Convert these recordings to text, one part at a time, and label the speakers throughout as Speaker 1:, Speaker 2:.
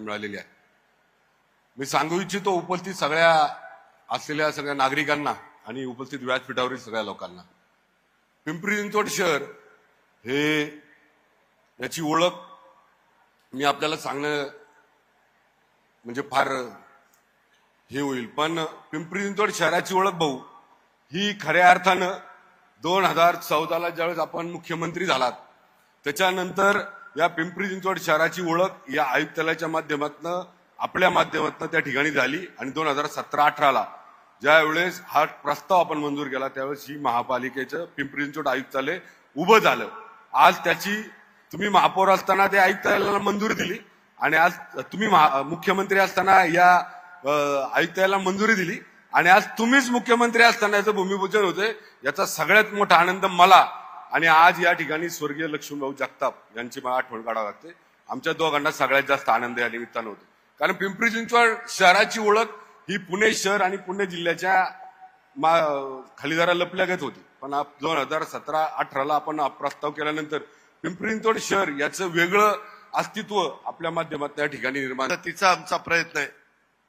Speaker 1: मिळालेली आहे. मी सांगू इच्छितो उपस्थित सगळ्या असलेल्या सगळ्या नागरिकांना आणि उपस्थित व्यासपीठावरील सगळ्या लोकांना. पिंपरी चिंचवड शहर हे याची ओळख मी आपल्याला सांगणं म्हणजे फार हे होईल. पण पिंपरी चिंचवड शहराची ओळख भाऊ ही खऱ्या अर्थानं दोन हजार चौदाला ज्यावेळेस आपण मुख्यमंत्री झालात त्याच्यानंतर या पिंपरी चिंचवड शहराची ओळख या आयुक्तालयाच्या माध्यमातून आपल्या माध्यमातून त्या ठिकाणी झाली. आणि दोन हजार सतरा अठराला ज्यावेळेस हा प्रस्ताव आपण मंजूर केला त्यावेळेस ही महापालिकेचं पिंपरी चिंचवड आयुक्तालय उभं झालं. आज त्याची तुम्ही महापौर असताना त्या आयुक्तालयाला मंजुरी दिली. आणि आज तुम्ही महा- मुख्यमंत्री असताना या आयुक्तालयाला मंजुरी दिली. आणि आज तुम्हीच मुख्यमंत्री असताना याचं भूमिपूजन होते याचा सगळ्यात मोठा आनंद मला आणि आज या ठिकाणी स्वर्गीय लक्ष्मणभाऊ जगताप यांची मला आठवण काढावी लागते. आमच्या दोघांना सगळ्यात जास्त आनंद या निमित्तानं होतो. कारण पिंपरी चिंचवड शहराची ओळख ही पुणे शहर आणि पुणे जिल्ह्याच्या मा- खाली जरा लपल्यागत होती. पण दोन हजार सतरा अठराला आपण प्रस्ताव केल्यानंतर पिंपरी चिंचवड शहर याचं वेगळं अस्तित्व आपल्या माध्यमात या ठिकाणी निर्माण
Speaker 2: तिचा आमचा प्रयत्न आहे.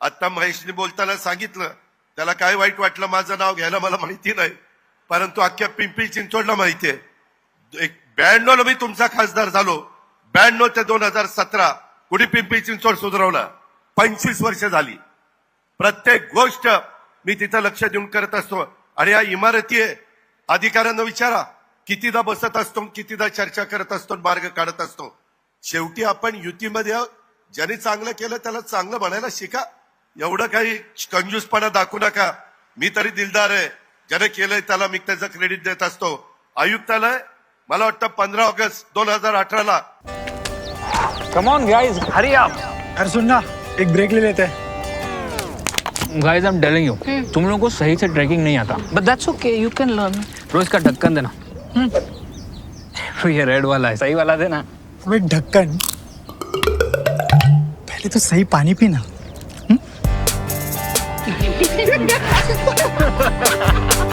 Speaker 2: आता महेशने बोलताना सांगितलं त्याला काय वाईट वाटलं माझं नाव घ्यायला मला माहिती नाही परंतु अख्ख्या पिंपरी चिंचवडला माहिती आहे. एक ब्याण्णवला मी तुमचा खासदार झालो. ब्याण्णव ते दोन हजार सतरा कुणी पिंपरी चिंचवड सुधारवला? पंचवीस वर्ष झाली. प्रत्येक गोष्ट मी तिथं लक्ष देऊन करत असतो. आणि या इमारती आहे अधिकाऱ्यांना विचारा कितीदा बसत असतो कितीदा चर्चा करत असतो मार्ग काढत असतो. शेवटी आपण युतीमध्ये ज्याने चांगलं केलं त्याला चांगलं म्हणायला शिका. एवढं काही कंजूसपणा दाखवू नका. मी तरी दिलदार आहे. ज्याने केलंय त्याला मी त्याचं क्रेडिट देत असतो. आयुक्तालय मला वाटतं पंधरा ऑगस्ट दोन हज़ार अठराला.
Speaker 3: कम ऑन गाइस हरी आप
Speaker 4: अरे सुन ना एक ब्रेक ले लेते. हैं
Speaker 3: guys I am telling you तुम लोगों को सही से ट्रैकिंग नहीं आता.
Speaker 5: But that's okay, you can learn.
Speaker 3: रोज का ढक्कन देना. तो ये रेड वाला है. सही वाला देना.
Speaker 4: अबे ढक्कन. पहले तो सही पानी पीना.